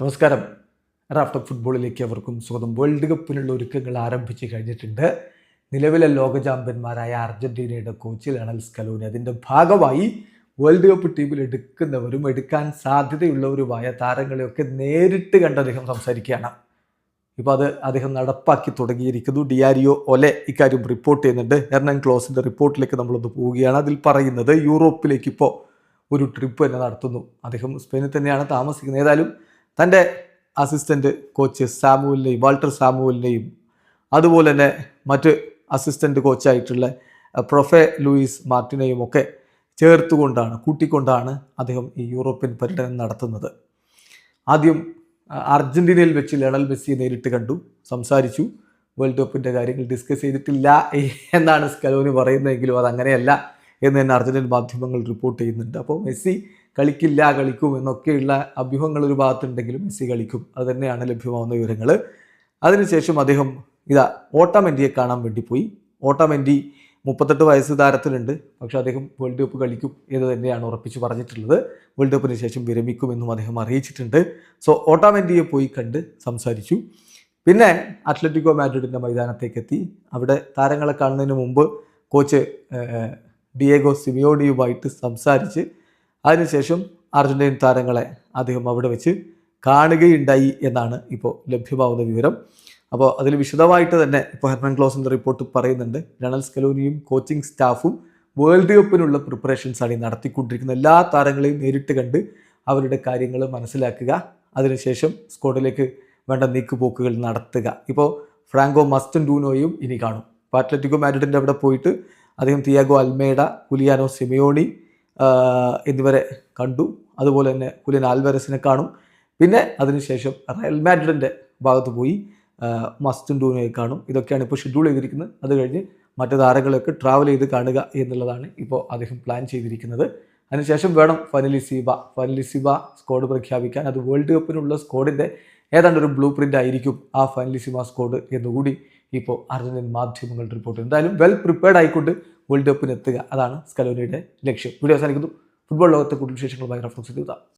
നമസ്കാരം. റാഫ്റ്റർ ഫുട്ബോളിലേക്ക് അവർക്കും സ്വാഗതം. വേൾഡ് കപ്പിനുള്ള ഒരുക്കങ്ങൾ ആരംഭിച്ചു കഴിഞ്ഞിട്ടുണ്ട്. നിലവിലെ ലോക ചാമ്പ്യന്മാരായ അർജന്റീനയുടെ കോച്ച് ലണൽ സ്കലോനി. അതിന്റെ ഭാഗമായി വേൾഡ് കപ്പ് ടീമിൽ എടുക്കുന്നവരും എടുക്കാൻ സാധ്യതയുള്ളവരുമായ താരങ്ങളെയൊക്കെ നേരിട്ട് കണ്ട് അദ്ദേഹം സംസാരിക്കുകയാണ്. ഇപ്പോൾ അത് അദ്ദേഹം നടപ്പാക്കി തുടങ്ങിയിരിക്കുന്നു. ഡിയാരിയോ ഒലെ ഇക്കാര്യം റിപ്പോർട്ട് ചെയ്യുന്നുണ്ട്. എർണൻ ക്ലോസിന്റെ റിപ്പോർട്ടിലേക്ക് നമ്മളൊന്ന് പോവുകയാണ്. അതിൽ പറയുന്നത് യൂറോപ്പിലേക്ക് ഇപ്പോൾ ഒരു ട്രിപ്പ് തന്നെ നടത്തുന്നു. അദ്ദേഹം സ്പെയിനിൽ തന്നെയാണ് താമസിക്കുന്നത്. ഏതായാലും തന്റെ അസിസ്റ്റന്റ് കോച്ച് സാമുവലിനെയും വാൾട്ടർ സാമുവലിനെയും അതുപോലെ തന്നെ മറ്റ് അസിസ്റ്റന്റ് കോച്ചായിട്ടുള്ള പ്രൊഫെ ലൂയിസ് മാർട്ടിനെയും ഒക്കെ ചേർത്തുകൊണ്ടാണ് കൂട്ടിക്കൊണ്ടാണ് അദ്ദേഹം ഈ യൂറോപ്യൻ പര്യടനം നടത്തുന്നത്. ആദ്യം അർജന്റീനയിൽ വെച്ച് ലണൽ മെസ്സിയെ നേരിട്ട് കണ്ടു സംസാരിച്ചു. വേൾഡ് കപ്പിന്റെ കാര്യങ്ങൾ ഡിസ്കസ് ചെയ്തിട്ടില്ല എന്നാണ് സ്കലോനി പറയുന്നതെങ്കിലും അതങ്ങനെയല്ല എന്ന് തന്നെ അർജന്റീൻ മാധ്യമങ്ങൾ റിപ്പോർട്ട് ചെയ്യുന്നുണ്ട്. അപ്പോൾ മെസ്സി കളിക്കില്ല കളിക്കും എന്നൊക്കെയുള്ള അഭ്യൂഹങ്ങൾ ഒരു ഭാഗത്തുണ്ടെങ്കിലും മെസ്സി കളിക്കും. അത് തന്നെയാണ് ലഭ്യമാവുന്ന വിവരങ്ങൾ. അതിനുശേഷം അദ്ദേഹം ഇതാ ഓട്ടമെന്റിയെ കാണാൻ വേണ്ടി പോയി. ഓട്ടമെന്റി മുപ്പത്തെട്ട് വയസ്സ് താരത്തിലുണ്ട്. പക്ഷേ അദ്ദേഹം വേൾഡ് കപ്പ് കളിക്കും എന്ന് തന്നെയാണ് ഉറപ്പിച്ച് പറഞ്ഞിട്ടുള്ളത്. വേൾഡ് കപ്പിന് ശേഷം വിരമിക്കുമെന്നും അദ്ദേഹം അറിയിച്ചിട്ടുണ്ട്. സോ ഓട്ടോമെന്റിയെ പോയി കണ്ട് സംസാരിച്ചു. പിന്നെ അത്ലറ്റിക്കോ മാഡ്രിഡിന്റെ മൈതാനത്തേക്ക് എത്തി അവിടെ താരങ്ങളെ കാണുന്നതിന് മുമ്പ് കോച്ച് ഡിയേഗോ സിമിയോണിയുമായിട്ട് സംസാരിച്ച് അതിനുശേഷം അർജന്റീൻ താരങ്ങളെ അദ്ദേഹം അവിടെ വെച്ച് കാണുകയുണ്ടായി എന്നാണ് ഇപ്പോൾ ലഭ്യമാവുന്ന വിവരം. അപ്പോൾ അതിൽ വിശദമായിട്ട് തന്നെ ഇപ്പോൾ ഹെർമൻ ക്ലോസിന്റെ റിപ്പോർട്ട് പറയുന്നുണ്ട്. ലണൽ സ്കലോനിയും കോച്ചിങ് സ്റ്റാഫും വേൾഡ് കപ്പിനുള്ള പ്രിപ്പറേഷൻസാണ് ഈ നടത്തിക്കൊണ്ടിരിക്കുന്നത്. എല്ലാ താരങ്ങളെയും നേരിട്ട് കണ്ട് അവരുടെ കാര്യങ്ങൾ മനസ്സിലാക്കുക. അതിനുശേഷം സ്കോഡിലേക്ക് വേണ്ട നീക്കുപോക്കുകൾ നടത്തുക. ഇപ്പോൾ ഫ്രാങ്കോ മസ്റ്റൻ ഡൂനോയും ഇനി കാണും. അപ്പോൾ അത്ലറ്റിക്കോ മാഡ്രിഡിന്റെ അവിടെ പോയിട്ട് അദ്ദേഹം തിയാഗോ അൽമേഡ കുലിയാനോ സിമിയോണി എന്നിവരെ കണ്ടു. അതുപോലെ തന്നെ കുലിയൻ ആൽവരസിനെ കാണും. പിന്നെ അതിനുശേഷം റയൽ മാഡ്രിഡിന്റെ ഭാഗത്ത് പോയി മസ്റ്റുണ്ടൂനെ കാണും. ഇതൊക്കെയാണ് ഇപ്പോൾ ഷെഡ്യൂൾ ചെയ്തിരിക്കുന്നത്. അത് കഴിഞ്ഞ് മറ്റു താരങ്ങളെയൊക്കെ ട്രാവൽ ചെയ്ത് കാണുക എന്നുള്ളതാണ് ഇപ്പോൾ അദ്ദേഹം പ്ലാൻ ചെയ്തിരിക്കുന്നത്. അതിനുശേഷം വേണം ഫനലിസീബ. ഫനലിസീബ സ്ക്വാഡ് പ്രഖ്യാപിക്കാൻ. അത് വേൾഡ് കപ്പിനുള്ള സ്ക്വാഡിന്റെ ഏതാണ്ട് ഒരു ബ്ലൂ പ്രിന്റ് ആയിരിക്കും ആ ഫനലിസിമ സ്കോഡ് എന്നുകൂടി ഇപ്പോൾ അർജന്റീൻ മാധ്യമങ്ങൾ റിപ്പോർട്ട് എന്തായാലും വെൽ പ്രിപ്പയർഡ് ആയിക്കൊണ്ട് വേൾഡ് കപ്പിന് എത്തുക. അതാണ് സ്കലോനിയുടെ ലക്ഷ്യം. വീഡിയോ അവസാനിക്കുന്നു. ഫുട്ബോൾ ലോകത്തെ കൂടുതൽ വിശേഷങ്ങളുമായി റഫറൻസ് എഴുതാം